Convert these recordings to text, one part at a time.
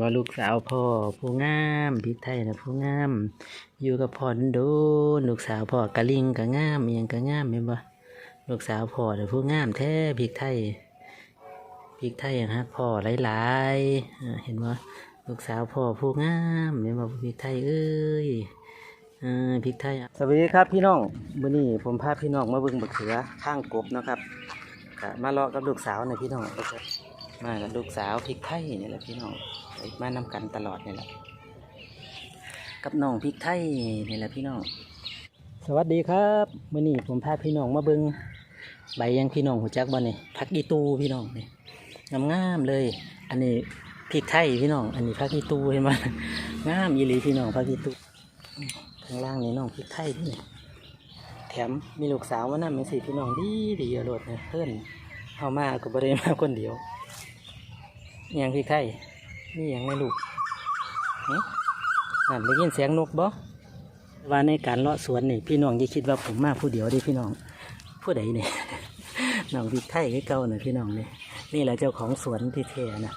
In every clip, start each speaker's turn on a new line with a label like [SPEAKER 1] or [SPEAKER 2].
[SPEAKER 1] ว่าลูกสาวพ่อผู้งามพิไทยนะผู้งาม อยู่กับพ่อโดนลูกสาวพ่อกะลิงกะงามอิหยังกะงามแม่นบ่ลูกสาวพ่อนะผู้งามแท้พิกไทยพิกไทยฮะพ่อหลายๆเห็นบ่ลูกสาวพ่อผู้งามแม่นบ่พิกไทยเอ้ยอพริกไทยสวัสดีครับพี่น้องมื้อนี้ผมพาพี่น้องมาเบิ่งบักเขือข้างกบนะครับมาเลาะกับลูกสาวน่ะพี่น้องก็จะ มากับลูกสาวพริกไทยนี่แหละพี่น้องไปมานำกันตลอดนี่แหละกับน้องพริกไทยนี่แหละพี่น้องสวัสดีครับมื่อนี้ผมพาพี่น้องมาเบิงใบยังพี่น้องหัวจักบ่นี่พักอีตูพี่น้องนี่งามๆเลย อันนี้พริกไทยพี่น้อง อันนี้พักอีตูเห็นไหมงามยีหลีพี่น้องพักอีตูข้างล่างนี่น้องพริกไทยนี่แถมมีลูกสาวมานั่งเป็นสี่พี่น้องดีดีอรดนะเพื่อนเอามาก็บริมาคนเดียว อย่างพริกไทยนี่อย่างไม่ลูกนั่นได้ยินเสียงนกบ่ว่าในการเลาะสวนนี่พี่น้องที่คิดว่าผมมาผู้เดียวดิพี่น้องผู้ใดนี่น้องพี่ไทยให้เก่าน่ะพี่น้องนี่นี่แหละเจ้าของสวนที่แท้นะ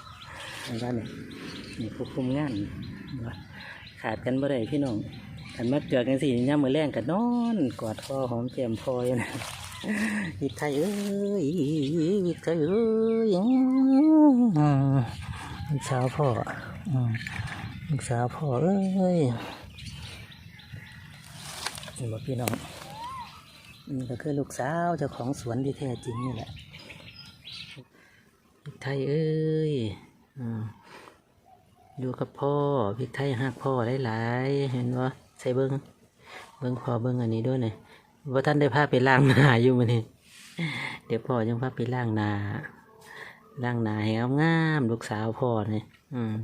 [SPEAKER 1] เห็นว่านี่นี่ผู้คุมงานขาดกันบ่ได้พี่น้องอันมาเจอกันสิย่ามือแรงกันนอนกอดคอหอมแก้มพอยนะพี่ไทยเอ้ยพี่ไทยเอ้ย ลูกสาวพ่ออืมลูกสาวพ่อเอ้ยเห็นบ่พี่น้องนี่ก็คือลูกสาวเจ้าของสวนที่แท้จริงนี่แหละพริกไทยเอ้ยอืมอยู่กับพ่อพริกไทยหักพ่อหลายๆเห็นว่าใส่เบิ้งเบิ้งพ่อเบิ้งอันนี้ด้วยเนี่ยว่าท่านได้พาไปล้างนาอยู่มันนี่เดี๋ยวพ่อยังพาไปล้างนา ล่างหนาแห้งามลูกสาวพ่อเนี่ยอืม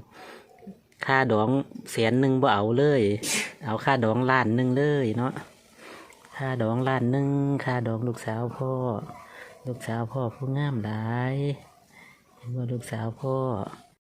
[SPEAKER 1] ค่าดองแสนหนึ่งบ่เอาเลย เอาค่าดองล้านหนึ่งเลยเนาะค่าดองล้านหนึ่งค่าดองลูกสาวพ่อ ลูกสาวพ่อผู้งามหลายเห็นว่าลูกสาวพ่อ